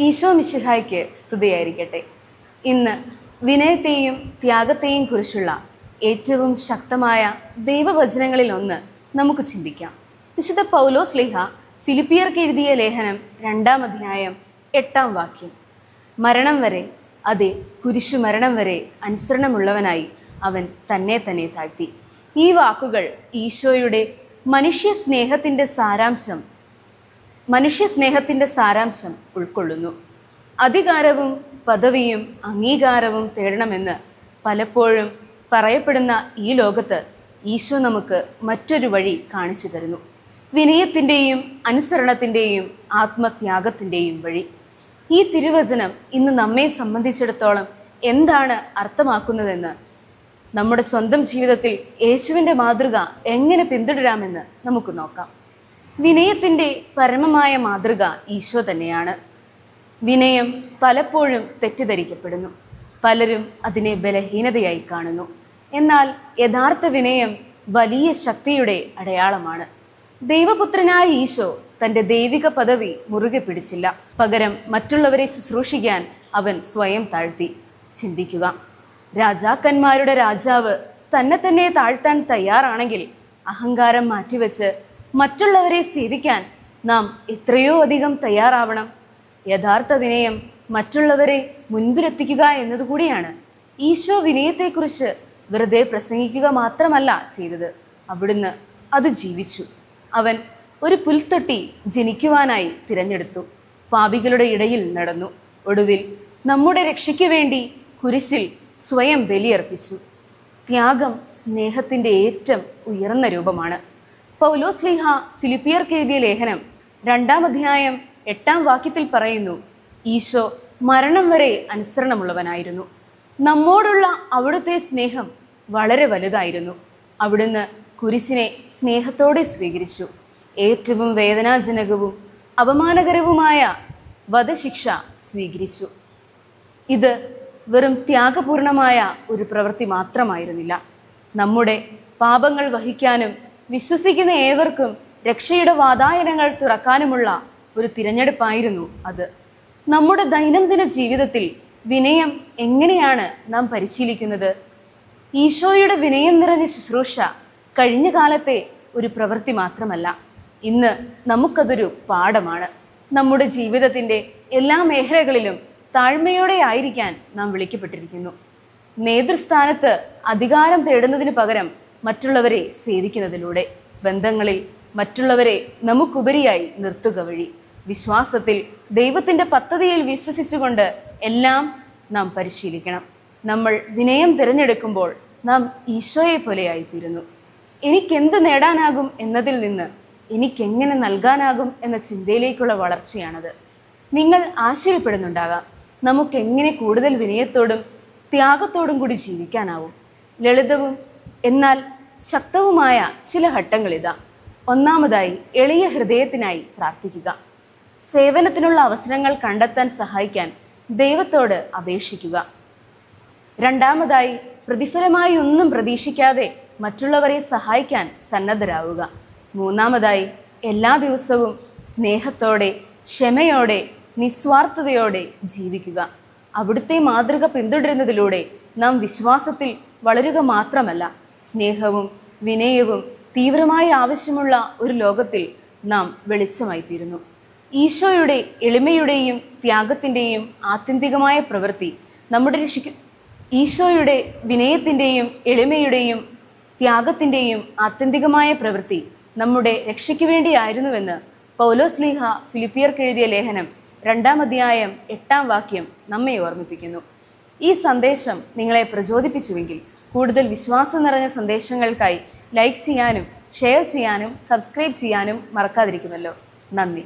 ഈശോ മിശിഹായ്ക്ക് സ്തുതിയായിരിക്കട്ടെ. ഇന്ന് വിനയത്തെയും ത്യാഗത്തെയും കുറിച്ചുള്ള ഏറ്റവും ശക്തമായ ദൈവവചനങ്ങളിൽ ഒന്ന് നമുക്ക് ചിന്തിക്കാം. വിശുദ്ധ പൗലോസ് ലിഹ ഫിലിപ്പിയർക്ക് എഴുതിയ ലേഖനം രണ്ടാം അധ്യായം എട്ടാം വാക്യം. മരണം വരെ അതെ കുരിശു മരണം വരെ അനുസരണമുള്ളവനായി അവൻ തന്നെ തന്നെ താഴ്ത്തി. ഈ വാക്കുകൾ ഈശോയുടെ മനുഷ്യ സ്നേഹത്തിന്റെ സാരാംശം മനുഷ്യ സ്നേഹത്തിന്റെ സാരാംശം ഉൾക്കൊള്ളുന്നു. അധികാരവും പദവിയും അംഗീകാരവും തേടണമെന്ന് പലപ്പോഴും പറയപ്പെടുന്ന ഈ ലോകത്ത് ഈശോ നമുക്ക് മറ്റൊരു വഴി കാണിച്ചു തരുന്നു. വിനയത്തിന്റെയും അനുസരണത്തിന്റെയും ആത്മത്യാഗത്തിന്റെയും വഴി. ഈ തിരുവചനം ഇന്ന് നമ്മെ സംബന്ധിച്ചിടത്തോളം എന്താണ് അർത്ഥമാക്കുന്നതെന്ന് നമ്മുടെ സ്വന്തം ജീവിതത്തിൽ യേശുവിന്റെ മാതൃക എങ്ങനെ പിന്തുടരാമെന്ന് നമുക്ക് നോക്കാം. വിനയത്തിന്റെ പരമമായ മാതൃക ഈശോ തന്നെയാണ്. വിനയം പലപ്പോഴും തെറ്റിദ്ധരിക്കപ്പെടുന്നു. പലരും അതിനെ ബലഹീനതയായി കാണുന്നു. എന്നാൽ യഥാർത്ഥ വിനയം വലിയ ശക്തിയുടെ അടയാളമാണ്. ദൈവപുത്രനായ ഈശോ തന്റെ ദൈവിക പദവി മുറുകെ പിടിച്ചില്ല. പകരം മറ്റുള്ളവരെ ശുശ്രൂഷിക്കാൻ അവൻ സ്വയം താഴ്ത്തി. ചിന്തിക്കുക. രാജാക്കന്മാരുടെ രാജാവ് തന്നെ തന്നെ താഴ്ത്താൻ തയ്യാറാണെങ്കിൽ അഹങ്കാരം മാറ്റിവെച്ച് മറ്റുള്ളവരെ സേവിക്കാൻ നാം എത്രയോ അധികം തയ്യാറാവണം. യഥാർത്ഥ വിനയം മറ്റുള്ളവരെ മുൻപിലെത്തിക്കുക എന്നതുകൂടിയാണ് ഈശോ വിനയത്തെക്കുറിച്ച് വെറുതെ പ്രസംഗിക്കുക മാത്രമല്ല ചെയ്തത്. അവിടുന്ന് അത് ജീവിച്ചു. അവൻ ഒരു പുൽത്തൊട്ടി ജനിക്കുവാനായി തിരഞ്ഞെടുത്തു. പാപികളുടെ ഇടയിൽ നടന്നു. ഒടുവിൽ നമ്മുടെ രക്ഷയ്ക്ക് വേണ്ടി കുരിശിൽ സ്വയം ബലിയർപ്പിച്ചു. ത്യാഗം സ്നേഹത്തിന്റെ ഏറ്റവും ഉയർന്ന രൂപമാണ്. പൗലോസ് ലീഹ ഫിലിപ്പിയർക്ക് എഴുതിയ ലേഖനം രണ്ടാം അധ്യായം എട്ടാം വാക്യത്തിൽ പറയുന്നു ഈശോ മരണം വരെ അനുസരണമുള്ളവനായിരുന്നു. നമ്മോടുള്ള അവിടുത്തെ സ്നേഹം വളരെ വലുതായിരുന്നു. അവിടുന്ന് കുരിശിനെ സ്നേഹത്തോടെ സ്വീകരിച്ചു. ഏറ്റവും വേദനാജനകവും അപമാനകരവുമായ വധശിക്ഷ സ്വീകരിച്ചു. ഇത് വെറും ത്യാഗപൂർണമായ ഒരു പ്രവൃത്തി മാത്രമായിരുന്നില്ല. നമ്മുടെ പാപങ്ങൾ വഹിക്കാനും വിശ്വസിക്കുന്ന ഏവർക്കും രക്ഷയുടെ വാതായനങ്ങൾ തുറക്കാനുമുള്ള ഒരു തിരഞ്ഞെടുപ്പായിരുന്നു അത്. നമ്മുടെ ദൈനംദിന ജീവിതത്തിൽ വിനയം എങ്ങനെയാണ് നാം പരിശീലിക്കുന്നത്? ഈശോയുടെ വിനയം നിറഞ്ഞ ശുശ്രൂഷ കഴിഞ്ഞ കാലത്തെ ഒരു പ്രവൃത്തി മാത്രമല്ല. ഇന്ന് നമുക്കതൊരു പാഠമാണ്. നമ്മുടെ ജീവിതത്തിന്റെ എല്ലാ മേഖലകളിലും താഴ്മയോടെ ആയിരിക്കാൻ നാം വിളിക്കപ്പെട്ടിരിക്കുന്നു. നേതൃസ്ഥാനത്ത് അധികാരം തേടുന്നതിന് പകരം മറ്റുള്ളവരെ സേവിക്കുന്നതിലൂടെ ബന്ധങ്ങളിൽ മറ്റുള്ളവരെ നമുക്കുപരിയായി നിർത്തുക വഴി. വിശ്വാസത്തിൽ ദൈവത്തിന്റെ പദ്ധതിയിൽ വിശ്വസിച്ചുകൊണ്ട് എല്ലാം നാം പരിശീലിക്കണം. നമ്മൾ വിനയം തിരഞ്ഞെടുക്കുമ്പോൾ നാം ഈശോയെ പോലെയായിത്തീരുന്നു. എനിക്കെന്ത് നേടാനാകും എന്നതിൽ നിന്ന് എനിക്കെങ്ങനെ നൽകാനാകും എന്ന ചിന്തയിലേക്കുള്ള വളർച്ചയാണത്. നിങ്ങൾ ആശ്ചര്യപ്പെടുന്നുണ്ടാകാം. നമുക്കെങ്ങനെ കൂടുതൽ വിനയത്തോടും ത്യാഗത്തോടും കൂടി ജീവിക്കാനാവും. ലളിതവും എന്നാൽ ശക്തവുമായ ചില ഘട്ടങ്ങളിതാ. ഒന്നാമതായി എളിയ ഹൃദയത്തിനായി പ്രാർത്ഥിക്കുക. സേവനത്തിനുള്ള അവസരങ്ങൾ കണ്ടെത്താൻ സഹായിക്കാൻ ദൈവത്തോട് അപേക്ഷിക്കുക. രണ്ടാമതായി പ്രതിഫലമായി ഒന്നും പ്രതീക്ഷിക്കാതെ മറ്റുള്ളവരെ സഹായിക്കാൻ സന്നദ്ധരാവുക. മൂന്നാമതായി എല്ലാ ദിവസവും സ്നേഹത്തോടെ ക്ഷമയോടെ നിസ്വാർത്ഥതയോടെ ജീവിക്കുക. അവിടുത്തെ മാതൃക പിന്തുടരുന്നതിലൂടെ നാം വിശ്വാസത്തിൽ വളരുക മാത്രമല്ല സ്നേഹവും വിനയവും തീവ്രമായി ആവശ്യമുള്ള ഒരു ലോകത്തിൽ നാം വെളിച്ചമായി തീരുന്നു ഈശോയുടെ എളിമയുടെയും ത്യാഗത്തിന്റെയും ആത്യന്തികമായ പ്രവൃത്തി നമ്മുടെ രക്ഷിക്കു ഈശോയുടെ വിനയത്തിന്റെയും എളിമയുടെയും ത്യാഗത്തിന്റെയും ആത്യന്തികമായ പ്രവൃത്തി നമ്മുടെ രക്ഷയ്ക്ക് വേണ്ടിയായിരുന്നുവെന്ന് പൗലോസ് ലീഹ ഫിലിപ്പിയർക്ക് എഴുതിയ ലേഖനം രണ്ടാം അധ്യായം എട്ടാം വാക്യം നമ്മെ ഓർമ്മിപ്പിക്കുന്നു. ഈ സന്ദേശം നിങ്ങളെ പ്രചോദിപ്പിച്ചുവെങ്കിൽ കൂടുതൽ വിശ്വാസം നിറഞ്ഞ സന്ദേശങ്ങൾക്കായി ലൈക്ക് ചെയ്യാനും ഷെയർ ചെയ്യാനും സബ്സ്ക്രൈബ് ചെയ്യാനും മറക്കാതിരിക്കുമല്ലോ. നന്ദി.